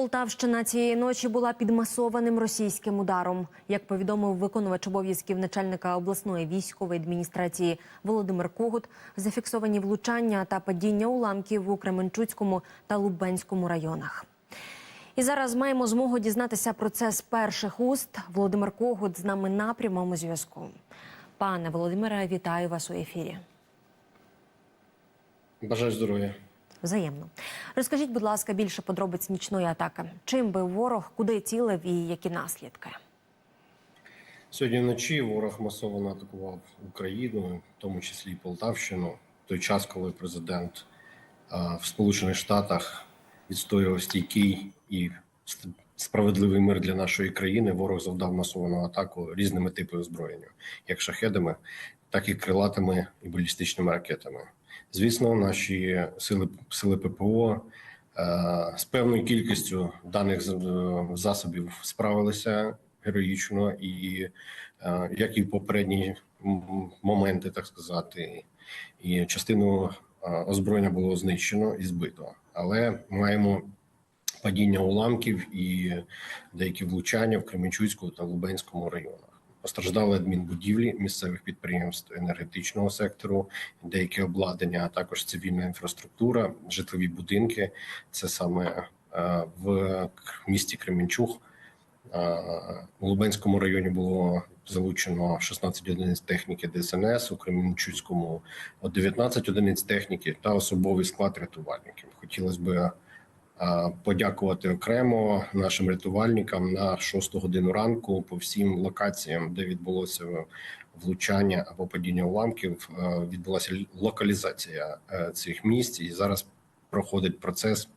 Полтавщина цієї ночі була під масованим російським ударом. Як повідомив виконувач обов'язків начальника обласної військової адміністрації Володимир Когут, зафіксовані влучання та падіння уламків у Кременчуцькому та Лубенському районах. І зараз маємо змогу дізнатися про це з перших уст. Володимир Когут з нами на прямому зв'язку. Пане Володимире, вітаю вас у ефірі. Бажаю здоров'я. Взаємно. Розкажіть, будь ласка, більше подробиць нічної атаки. Чим би ворог, куди цілив і які наслідки? Сьогодні вночі ворог масово атакував Україну, в тому числі і Полтавщину. В той час, коли президент в Сполучених Штатах відстоював стійкий і справедливий мир для нашої країни, ворог завдав масовану атаку різними типами озброєння, як шахедами, так і крилатими і балістичними ракетами. Звісно, наші сили сили ППО е, з певною кількістю даних е, засобів справилися героїчно, і е, як і в попередні моменти, так сказати, і частину озброєння було знищено і збито, але маємо. Падіння уламків і деякі влучання в Кременчуцькому та Лубенському районах. Постраждали адмінбудівлі місцевих підприємств енергетичного сектору, деякі обладнання, а також цивільна інфраструктура, житлові будинки. Це саме е, в місті Кременчуг. Е, У Лубенському районі було залучено 16 одиниць техніки ДСНС, у Кременчуцькому 19 одиниць техніки та особовий склад рятувальників. Хотілося б подякувати окремо нашим рятувальникам на 6 годину ранку по всім локаціям, де відбулося влучання або падіння уламків. Відбулася локалізація е, цих місць, і зараз проходить процес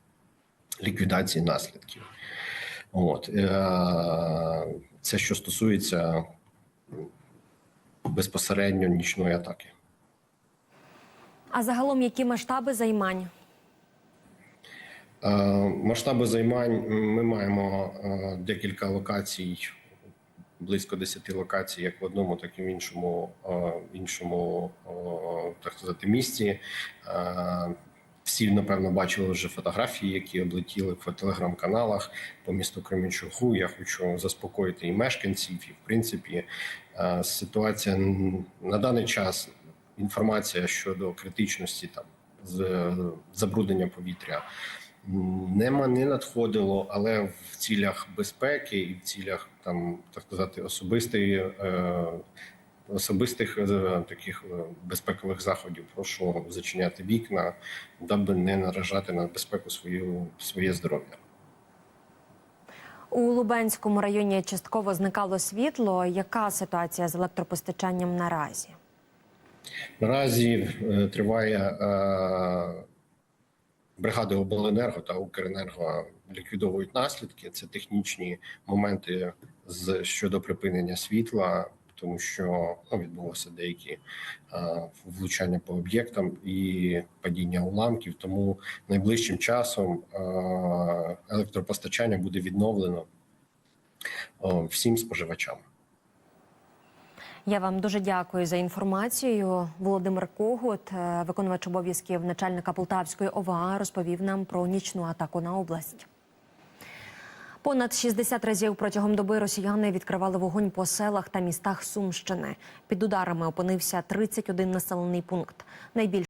ліквідації наслідків. От е, це що стосується безпосередньо нічної атаки. А загалом які масштаби займань? Е, Масштаби займань ми маємо е, декілька локацій, близько 10 локацій, як в одному, так і в іншому, е, іншому так сказати, місті. Е, Всі, напевно, бачили вже фотографії, які облетіли в телеграм-каналах по місту Кременчугу. Я хочу заспокоїти і мешканців, і в принципі ситуація на даний час. Інформація щодо критичності там з забруднення повітря Нема не надходило, але в цілях безпеки і в цілях там так сказати особистої е, особистих е, таких е, безпекових заходів. Прошу зачиняти вікна, даби не наражати на безпеку свою своє здоров'я. У Лубенському районі частково зникало світло. Яка ситуація з електропостачанням наразі? Наразі е, триває е, бригади обленерго та Укренерго ліквідовують наслідки. Це технічні моменти з щодо припинення світла, тому що ну, відбулося деякі е, влучання по об'єктам і падіння уламків. Тому найближчим часом е, електропостачання буде відновлено е, всім споживачам. Я вам дуже дякую за інформацію. Володимир Когут, е, виконувач обов'язків начальника Полтавської ОВА, розповів нам про нічну атаку на область. Понад 60 разів протягом доби росіяни відкривали вогонь по селах та містах Сумщини. Під ударами опинився 31 населений пункт. Найбільше